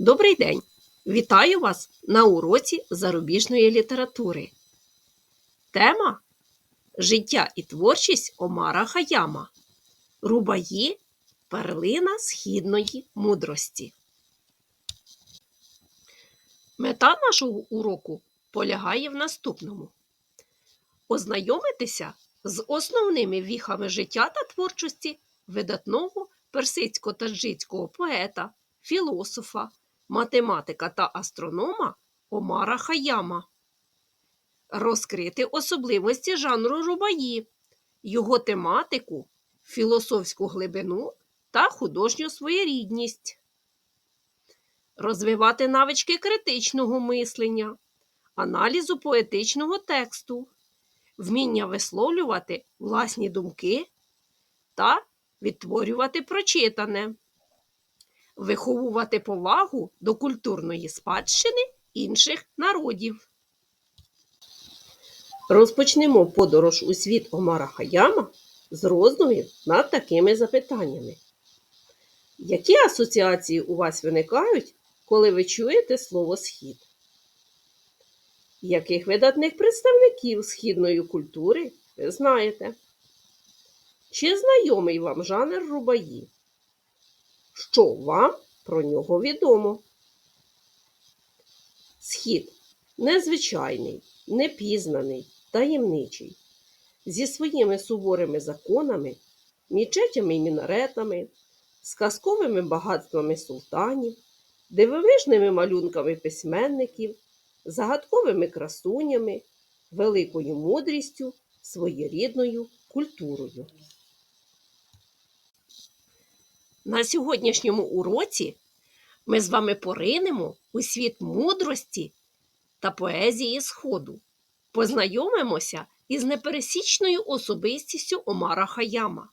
Добрий день! Вітаю вас на уроці зарубіжної літератури. Тема Життя і творчість Омара Хаяма. Рубаї перлина східної мудрості. Мета нашого уроку полягає в наступному: ознайомитися з основними віхами життя та творчості видатного персидсько-таджицького поета, філософа, математика та астронома Омара Хаяма, розкрити особливості жанру рубаї, його тематику, філософську глибину та художню своєрідність, розвивати навички критичного мислення, аналізу поетичного тексту, вміння висловлювати власні думки та відтворювати прочитане виховувати повагу до культурної спадщини інших народів. Розпочнемо подорож у світ Омара Хаяма з роздумів над такими запитаннями. Які асоціації у вас виникають, коли ви чуєте слово схід? Яких видатних представників східної культури ви знаєте? Чи знайомий вам жанр рубаї? Що вам про нього відомо? Схід незвичайний, непізнаний, таємничий, зі своїми суворими законами, мічетями і мінаретами, сказковими багатствами султанів, дивовижними малюнками письменників, загадковими красунями, великою мудрістю, своєрідною культурою. На сьогоднішньому уроці ми з вами поринемо у світ мудрості та поезії Сходу. Познайомимося із непересічною особистістю Омара Хаяма,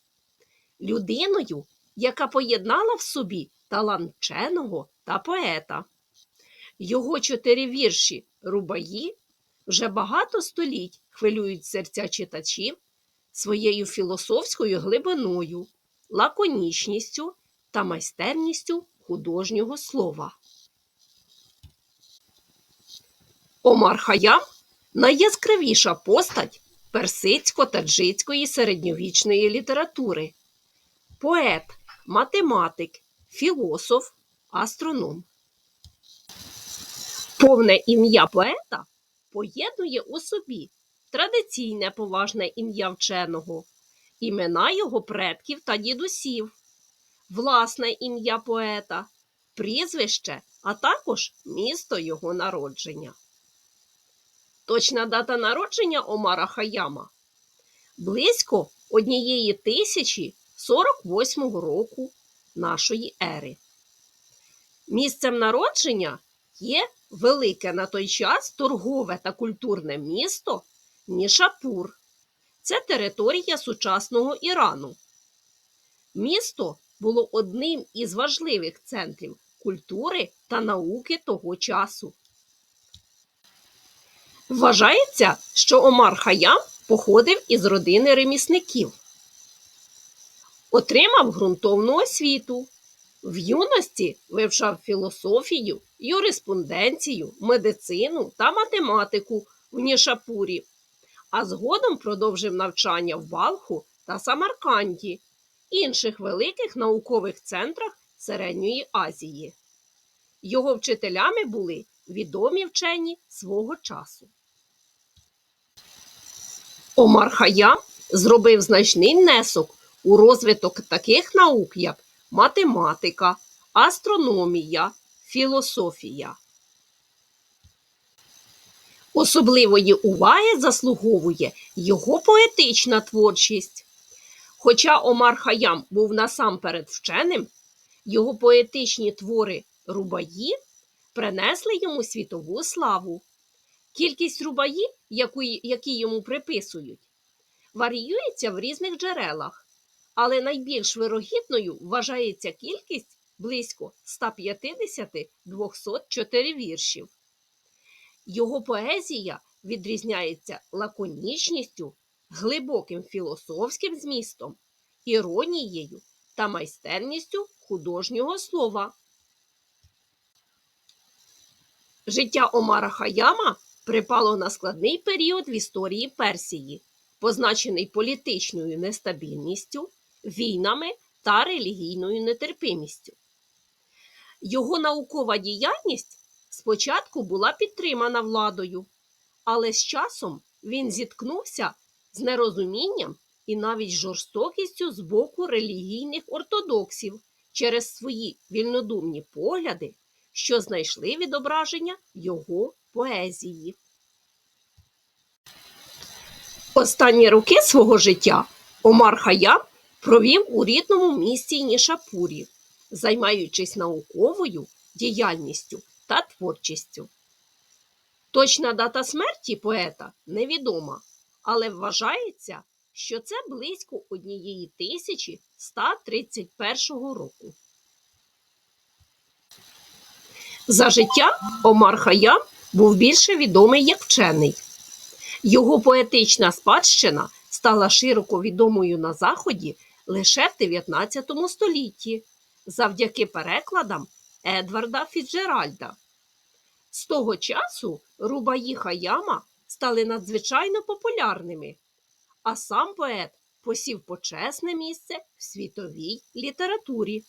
людиною, яка поєднала в собі талант вченого та поета. Його чотири вірші Рубаї вже багато століть хвилюють серця читачів своєю філософською глибиною, лаконічністю та майстерністю художнього слова. Омар Хаям найяскравіша постать персидсько-таджицької середньовічної літератури, поет, математик, філософ, астроном. Повне ім'я поета поєднує у собі традиційне поважне ім'я вченого, імена його предків та дідусів, власне ім'я поета, прізвище, а також місто його народження. Точна дата народження Омара Хаяма близько однієї тисячі 48 року нашої ери. Місцем народження є велике на той час торгове та культурне місто Нішапур. Це територія сучасного Ірану. Місто було одним із важливих центрів культури та науки того часу. Вважається, що Омар Хаям походив із родини ремісників, отримав ґрунтовну освіту. В юності вивчав філософію, юриспонденцію, медицину та математику в Нішапурі, а згодом продовжив навчання в Балху та Самарканді, інших великих наукових центрах Середньої Азії. Його вчителями були відомі вчені свого часу. Омар Хаям зробив значний внесок у розвиток таких наук, як математика, астрономія, філософія. Особливої уваги заслуговує його поетична творчість. Хоча Омар Хаям був насамперед вченим, його поетичні твори рубаї принесли йому світову славу. Кількість рубаї, які йому приписують, варіюється в різних джерелах, але найбільш вирогідною вважається кількість близько 150-204 віршів. Його поезія відрізняється лаконічністю, глибоким філософським змістом, іронією та майстерністю художнього слова. Життя Омара Хаяма припало на складний період в історії Персії, позначений політичною нестабільністю, війнами та релігійною нетерпимістю. Його наукова діяльність спочатку була підтримана владою, але з часом він зіткнувся з нерозумінням і навіть жорстокістю з боку релігійних ортодоксів через свої вільнодумні погляди, що знайшли відображення його поезії. Останні роки свого життя Омар Хаям провів у рідному місті Нішапурі, займаючись науковою діяльністю та творчістю. Точна дата смерті поета невідома, але вважається, що це близько 1131 року. За життя Омар Хаям був більше відомий як вчений. Його поетична спадщина стала широко відомою на Заході лише в 19 столітті завдяки перекладам Едварда Фіджеральда. З того часу рубаї Хаяма стали надзвичайно популярними, а сам поет посів почесне місце в світовій літературі.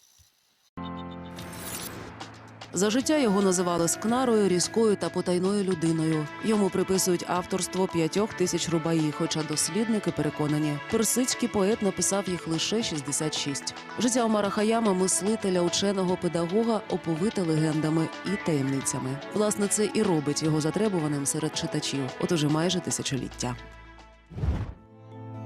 За життя його називали скнарою, різкою та потайною людиною. Йому приписують авторство п'ятьох тисяч рубаї, хоча дослідники переконані, персидський поет написав їх лише 66. Життя Омара Хаяма, мислителя, ученого педагога, оповите легендами і таємницями. Власне, це і робить його затребуваним серед читачів, от уже майже тисячоліття.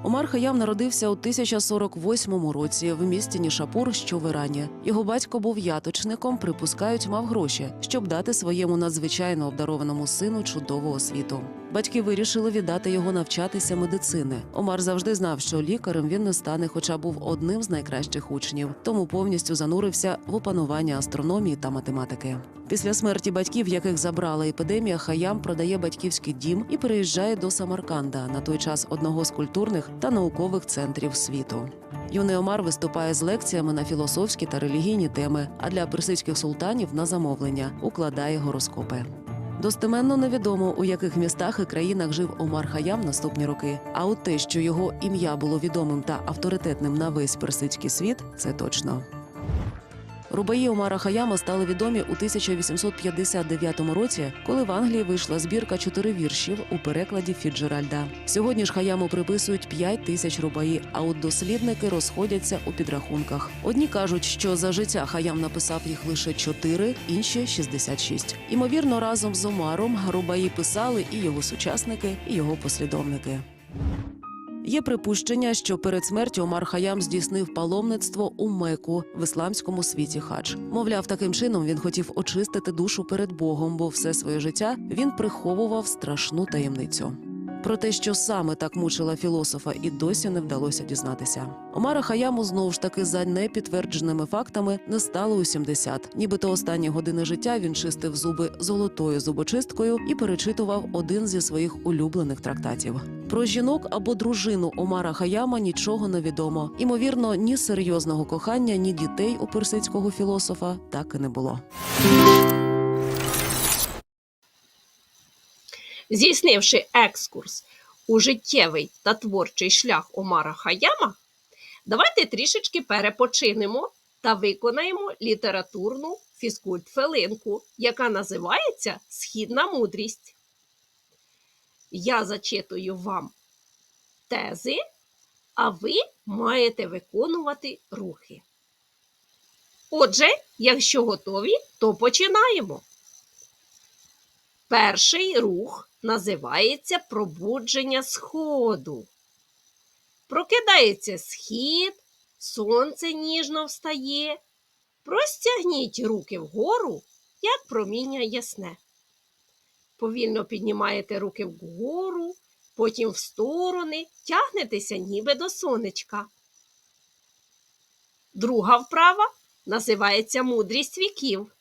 Омар Хаям народився у 1048 році в місті Нішапур, що в Ірані. Його батько був яточником, припускають, мав гроші, щоб дати своєму надзвичайно обдарованому сину чудову освіту. Батьки вирішили віддати його навчатися медицини. Омар завжди знав, що лікарем він не стане, хоча був одним з найкращих учнів, тому повністю занурився в опанування астрономії та математики. Після смерті батьків, яких забрала епідемія, Хаям продає батьківський дім і переїжджає до Самарканда, на той час одного з культурних та наукових центрів світу. Юний Омар виступає з лекціями на філософські та релігійні теми, а для персидських султанів на замовлення укладає гороскопи. Достеменно невідомо, у яких містах і країнах жив Омар Хаям наступні роки. А от те, що його ім'я було відомим та авторитетним на весь персидський світ, це точно. Рубаї Омара Хаяма стали відомі у 1859 році, коли в Англії вийшла збірка чотири віршів у перекладі Фіджеральда. Сьогодні ж Хаяму приписують 5 тисяч рубаї, а от дослідники розходяться у підрахунках. Одні кажуть, що за життя Хаям написав їх лише 4, інші 66. Імовірно, разом з Омаром рубаї писали і його сучасники, і його послідовники. Є припущення, що перед смертю Омар Хаям здійснив паломництво у Меку в ісламському світі хадж. Мовляв, таким чином він хотів очистити душу перед Богом, бо все своє життя він приховував страшну таємницю. Про те, що саме так мучила філософа, і досі не вдалося дізнатися. Омара Хаяму знову ж таки за непідтвердженими фактами не стало у 70. Нібито останні години життя він чистив зуби золотою зубочисткою і перечитував один зі своїх улюблених трактатів. Про жінок або дружину Омара Хаяма нічого не відомо. Імовірно, ні серйозного кохання, ні дітей у персидського філософа так і не було. Здійснивши екскурс у життєвий та творчий шлях Омара Хаяма, давайте трішечки перепочинемо та виконаємо літературну фізкульт-фелинку, яка називається Східна мудрість. Я зачитую вам тези, а ви маєте виконувати рухи. Отже, якщо готові, то починаємо. Перший рух називається пробудження сходу. Прокидається схід, сонце ніжно встає. Простягніть руки вгору, як проміння ясне. Повільно піднімаєте руки вгору, потім в сторони, тягнетеся ніби до сонечка. Друга вправа називається мудрість віків.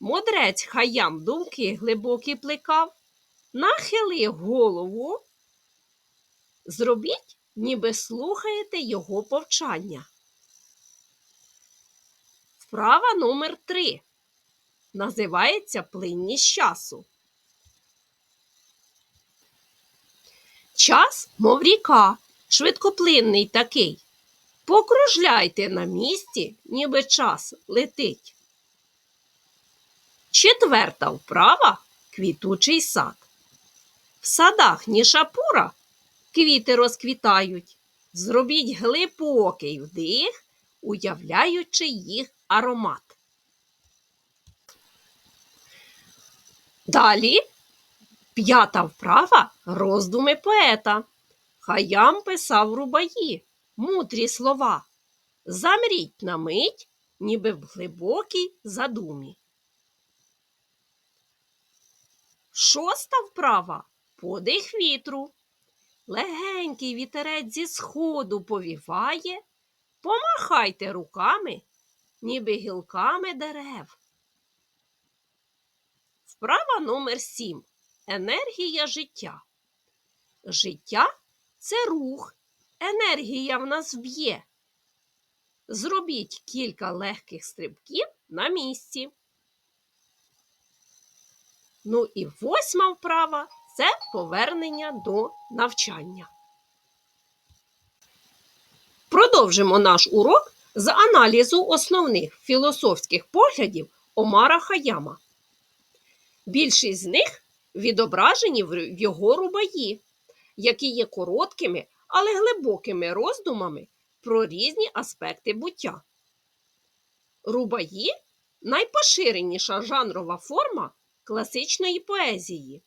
Мудрець хаям думки глибокі плекав, нахили голову, зробіть, ніби слухаєте його повчання. Вправа номер три. називається плинність часу. Час, мов ріка, швидкоплинний такий. Покружляйте на місці, ніби час летить. Четверта вправа квітучий сад. В садах Нішапура квіти розквітають. Зробіть глибокий вдих, уявляючи їх аромат. Далі п'ята вправа роздуми поета. Хаям писав рубаї, мудрі слова. Замріть на мить, ніби в глибокій задумі. Шоста вправа подих вітру. Легенький вітерець зі сходу повіває, помахайте руками, ніби гілками дерев. Вправа номер 7. Енергія життя. Життя це рух, енергія в нас б'є. Зробіть кілька легких стрибків на місці. Ну і восьма вправа це повернення до навчання. Продовжимо наш урок з аналізу основних філософських поглядів Омара Хаяма. Більшість з них відображені в його рубаї, які є короткими, але глибокими роздумами про різні аспекти буття. Рубаї найпоширеніша жанрова форма класичної поезії,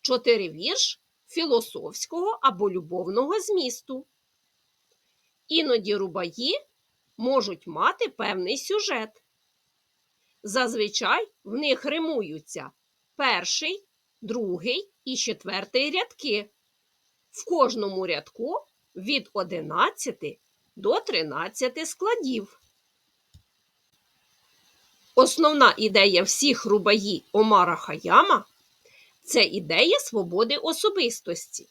чотиривірш філософського або любовного змісту. Іноді рубаї можуть мати певний сюжет. Зазвичай в них римуються перший, другий і четвертий рядки. В кожному рядку від 11 до 13 складів. Основна ідея всіх рубаї Омара Хаяма це ідея свободи особистості.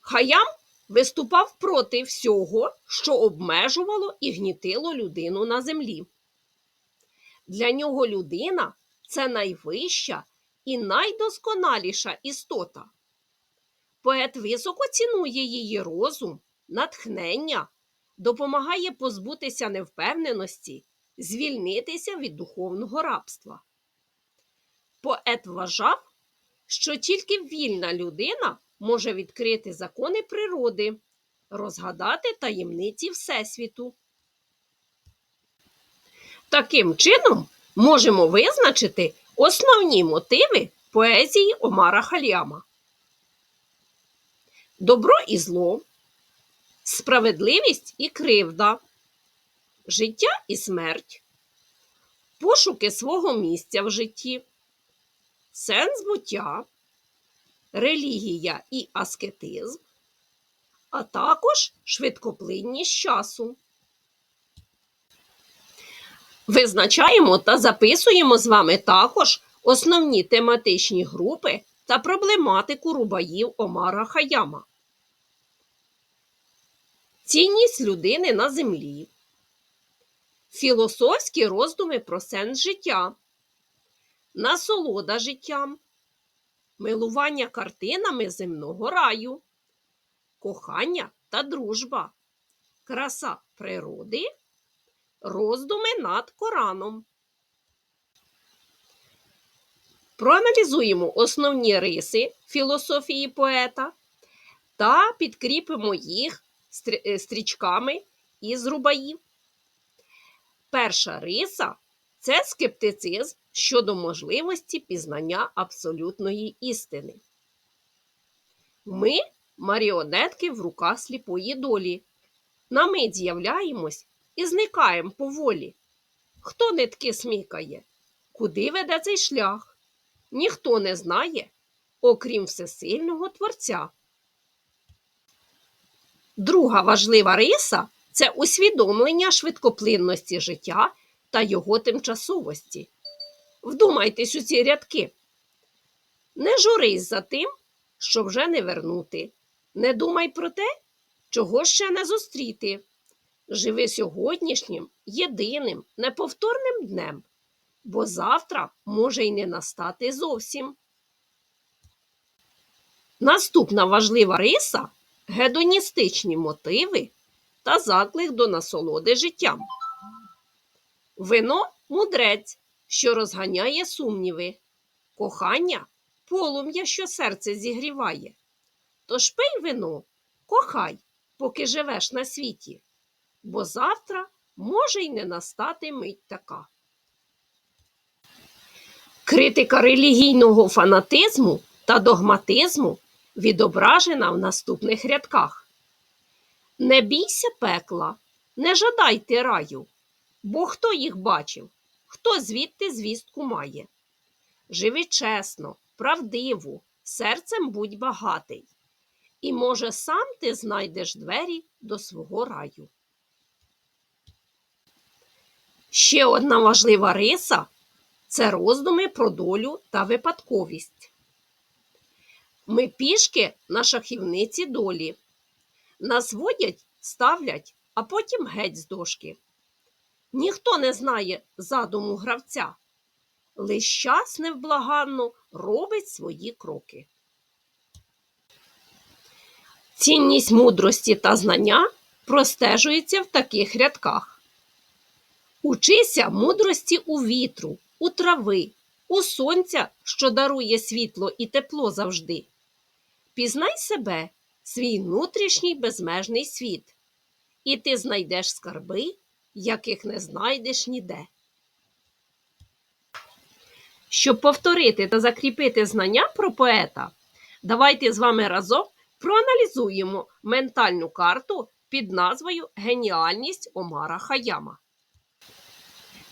Хаям виступав проти всього, що обмежувало і гнітило людину на землі. Для нього людина це найвища і найдосконаліша істота. Поет високо цінує її розум, натхнення, допомагає позбутися невпевненості, звільнитися від духовного рабства. Поет вважав, що тільки вільна людина може відкрити закони природи, розгадати таємниці Всесвіту. Таким чином можемо визначити основні мотиви поезії Омара Халіама. Добро і зло, справедливість і кривда, життя і смерть, пошуки свого місця в житті, сенс буття, релігія і аскетизм, а також швидкоплинність часу. Визначаємо та записуємо з вами також основні тематичні групи та проблематику рубаїв Омара Хаяма. Цінність людини на землі, філософські роздуми про сенс життя, насолода життям, милування картинами земного раю, кохання та дружба, краса природи, роздуми над Кораном. Проаналізуємо основні риси філософії поета та підкріпимо їх стрічками із рубаїв. Перша риса це скептицизм щодо можливості пізнання абсолютної істини. Ми маріонетки в руках сліпої долі. На мить з'являємось і зникаємо поволі. Хто нитки смікає? Куди веде цей шлях? Ніхто не знає, окрім всесильного Творця. Друга важлива риса це усвідомлення швидкоплинності життя та його тимчасовості. Вдумайтесь у ці рядки. Не журись за тим, що вже не вернути. Не думай про те, чого ще не зустріти. Живи сьогоднішнім єдиним, неповторним днем, бо завтра може й не настати зовсім. Наступна важлива риса гедоністичні мотиви та заклик до насолоди життям. Вино мудрець, що розганяє сумніви, кохання полум'я, що серце зігріває. Тож пий вино, кохай, поки живеш на світі, бо завтра може й не настати мить така. Критика релігійного фанатизму та догматизму відображена в наступних рядках. Не бійся пекла, не жадайте раю, бо хто їх бачив, хто звідти звістку має. Живи чесно, правдиво, серцем будь багатий, і, може, сам ти знайдеш двері до свого раю. Ще одна важлива риса це роздуми про долю та випадковість. Ми пішки на шахівниці долі. Нас водять, ставлять, а потім геть з дошки. Ніхто не знає задуму гравця, лиш час невблаганно робить свої кроки. Цінність мудрості та знання простежується в таких рядках. Учися мудрості у вітру, у трави, у сонця, що дарує світло і тепло завжди. Пізнай себе, свій внутрішній безмежний світ, і ти знайдеш скарби, яких не знайдеш ніде. Щоб повторити та закріпити знання про поета, давайте з вами разом проаналізуємо ментальну карту під назвою Геніальність Омара Хаяма.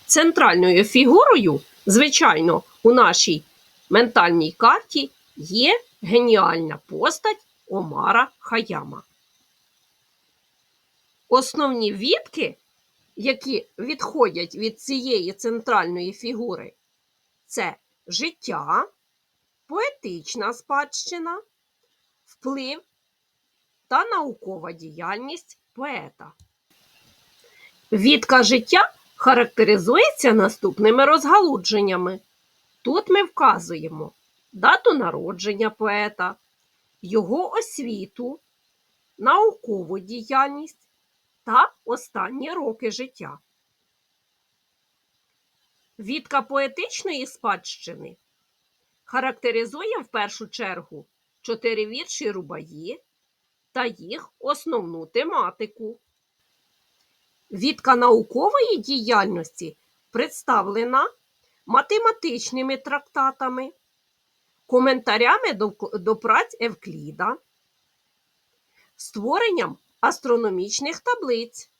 Центральною фігурою, звичайно, у нашій ментальній карті є геніальна постать Омара Хаяма. Основні відки, які відходять від цієї центральної фігури, це життя, поетична спадщина, вплив та наукова діяльність поета. Відка життя характеризується наступними розгалудженнями. Тут ми вказуємо дату народження поета, його освіту, наукову діяльність та останні роки життя. Відка поетичної спадщини характеризує в першу чергу чотири вірші Рубаї та їх основну тематику. Відка наукової діяльності представлена математичними трактатами, коментарями до, до праць Евкліда, створенням астрономічних таблиць,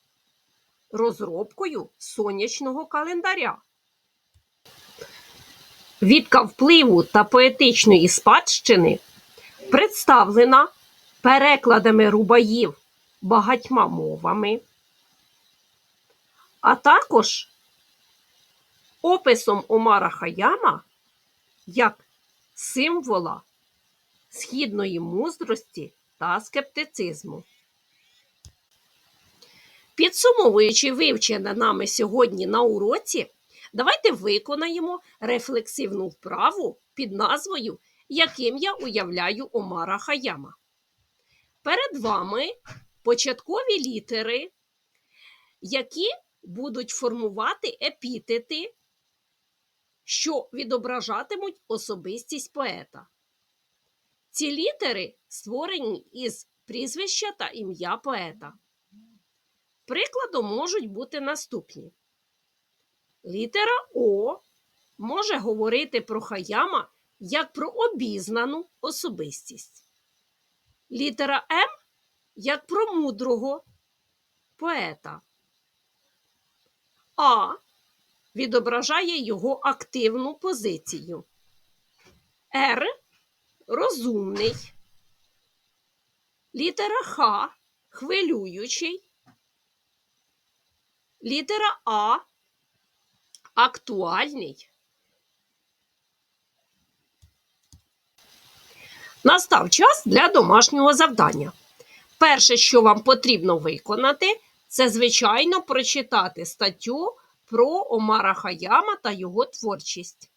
розробкою сонячного календаря. Відка впливу та поетичної спадщини представлена перекладами рубаїв багатьма мовами, а також описом Омара Хаяма як символа східної мудрості та скептицизму. Підсумовуючи вивчене нами сьогодні на уроці, давайте виконаємо рефлексивну вправу під назвою Яким я уявляю Омара Хаяма. Перед вами початкові літери, які будуть формувати епітети, що відображатимуть особистість поета. Ці літери створені із прізвища та ім'я поета. Прикладом можуть бути наступні. Літера О може говорити про Хаяма як про обізнану особистість. Літера М як про мудрого поета. А відображає його активну позицію. Р розумний. Літера Х хвилюючий. Літера А актуальний. Настав час для домашнього завдання. Перше, що вам потрібно виконати, це, звичайно, прочитати статтю про Омара Хаяма та його творчість.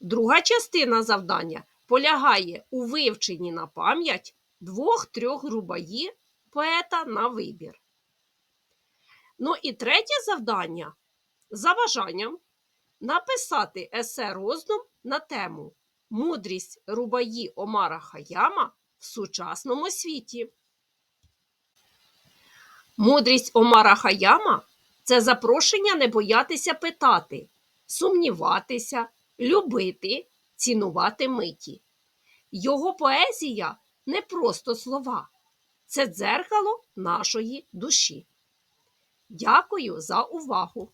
Друга частина завдання полягає у вивченні на пам'ять двох-трьох рубаї поета на вибір. Ну і третє завдання за бажанням написати есе роздум на тему Мудрість рубаї Омара Хаяма в сучасному світі. Мудрість Омара Хаяма це запрошення не боятися питати, сумніватися, любити, цінувати миті. Його поезія не просто слова, це дзеркало нашої душі. Дякую за увагу!